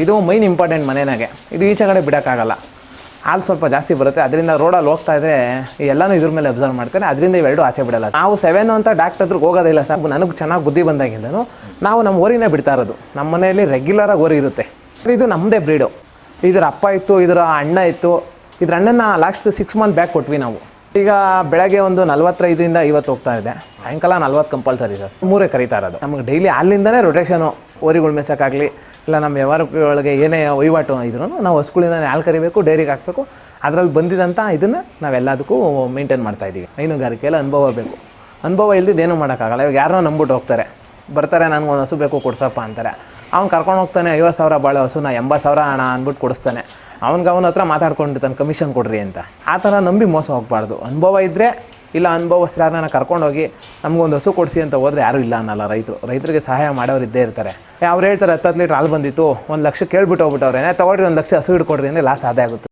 ಇದು main important ಮನೆಯಾಗೆ ಇದು ಈಚೆ ಕಡೆ ಬಿಡೋಕ್ಕಾಗಲ್ಲ. ಹಾಲು ಸ್ವಲ್ಪ ಜಾಸ್ತಿ ಬರುತ್ತೆ. ಅದರಿಂದ ರೋಡಲ್ಲಿ ಹೋಗ್ತಾ ಇದ್ರೆ ಎಲ್ಲನೂ ಇದ್ರ ಮೇಲೆ ಅಬ್ಸರ್ವ್ ಮಾಡ್ತಾರೆ ಅದರಿಂದ ಇವೆರಡು ಆಚೆ ಬಿಡಲ್ಲ. ನಾವು ಸೆವೆನ್ ಅಂತ ಡಾಕ್ಟರ್ ಹತ್ರಕ್ಕೆ ಹೋಗೋದಿಲ್ಲ ಸರ್. ನನಗೆ ಚೆನ್ನಾಗಿ ಬುದ್ಧಿ ಬಂದಾಗಿಂದನು ನಾವು ನಮ್ಮ ಊರಿನೇ ಬಿಡ್ತಾ ಇರೋದು. ನಮ್ಮ ಮನೆಯಲ್ಲಿ ರೆಗ್ಯುಲರಾಗಿ ಓರಿ ಇರುತ್ತೆ. ಇದು ನಮ್ಮದೇ ಬ್ರೀಡು ಇದ್ರ ಅಪ್ಪ ಇತ್ತು, ಇದರ ಅಣ್ಣ ಇತ್ತು. ಇದ್ರ ಅಣ್ಣನ ಲಾಸ್ಟ್ ಸಿಕ್ಸ್ ಮಂತ್ ಬ್ಯಾಕ್ ಕೊಟ್ವಿ ನಾವು. ಈಗ ಬೆಳಗ್ಗೆ ಒಂದು ನಲ್ವತ್ತೈದರಿಂದ ಇವತ್ತು ಹೋಗ್ತಾ ಇದೆ. ಸಾಯಂಕಾಲ ನಲ್ವತ್ತು ಕಂಪಲ್ಸರಿ ಸರ್. ಮೂರೇ ಕರೀತಾ ಇರೋದು. ನಮಗೆ ಡೈಲಿ ಅಲ್ಲಿಂದನೇ ರೊಟೇಷನು ಓರಿಗಳು ಮೇಸಕ್ಕಾಗಲಿ, ಇಲ್ಲ ನಮ್ಮ ವ್ಯವಹಾರಗಳಿಗೆ ಏನೇ ವಹಿವಾಟು ಇದ್ರೂ ನಾವು ಹಸುಗಳಿಂದ ಹಾಲು ಕರಿಬೇಕು, ಡೈರಿಗೆ ಹಾಕಬೇಕು. ಅದರಲ್ಲಿ ಬಂದಿದ್ದಂಥ ಇದನ್ನು ನಾವೆಲ್ಲದಕ್ಕೂ ಮೇಂಟೈನ್ ಮಾಡ್ತಾ ಇದ್ದೀವಿ ಹೈನುಗಾರಿಕೆಯಲ್ಲಿ ಅನುಭವ ಬೇಕು. ಅನುಭವ ಇಲ್ದಿದ್ದು ಏನೂ ಮಾಡೋಕ್ಕಾಗಲ್ಲ. ಇವಾಗ ಯಾರನ್ನೋ ನಂಬಿಟ್ಟು ಹೋಗ್ತಾರೆ. ಬರ್ತಾರೆ ನನಗೊಂದು ಹಸು ಬೇಕು, ಕೊಡ್ಸಪ್ಪ ಅಂತಾರೆ. ಅವ್ನು ಕರ್ಕೊಂಡು ಹೋಗ್ತಾನೆ, ಐವತ್ತು ಸಾವಿರ ಬಾಳೆ ಹಸುನ ಎಂಬತ್ತು ಸಾವಿರ ಹಣ ಅಂದ್ಬಿಟ್ಟು ಕೊಡಿಸ್ತಾನೆ. ಅವ್ನಿಗೆ ಅವನ ಹತ್ರ ಮಾತಾಡ್ಕೊಂಡಿರ್ತಾನೆ ಕಮಿಷನ್ ಕೊಡ್ರಿ ಅಂತ. ಆ ಥರ ನಂಬಿ ಮೋಸ ಹೋಗಬಾರ್ದು. ಅನುಭವ ಇದ್ದರೆ ಇಲ್ಲ ಅನುಭವಸ್ಥರನ್ನ ಕರ್ಕೊಂಡೋಗಿ ನಮಗೊಂದು ಹಸು ಕೊಡಿಸಿ ಅಂತ ಹೋದರೆ ಯಾರೂ ಇಲ್ಲ ಅನ್ನಲ್ಲ ರೈತರು. ರೈತರಿಗೆ ಸಹಾಯ ಮಾಡೋರು ಇದ್ದೇ ಇರ್ತಾರೆ. ಅವ್ರು ಹೇಳ್ತಾರೆ ಹತ್ತು ಹತ್ತು ಲೀಟ್ರ್ ಹಾಲು ಬಂದಿತ್ತು, ಒಂದು ಲಕ್ಷ ಕೇಳ್ಬಿಟ್ಟು ಹೋಗ್ಬಿಟ್ಟವ್ರೆ. ತಗೊಳ್ರಿ, ಒಂದು ಲಕ್ಷ ಹಸು ಹಿಡ್ಕೊಡ್ರಿ ಅಂದರೆ ಲಾಸ್ ಆದೇ ಆಗುತ್ತೆ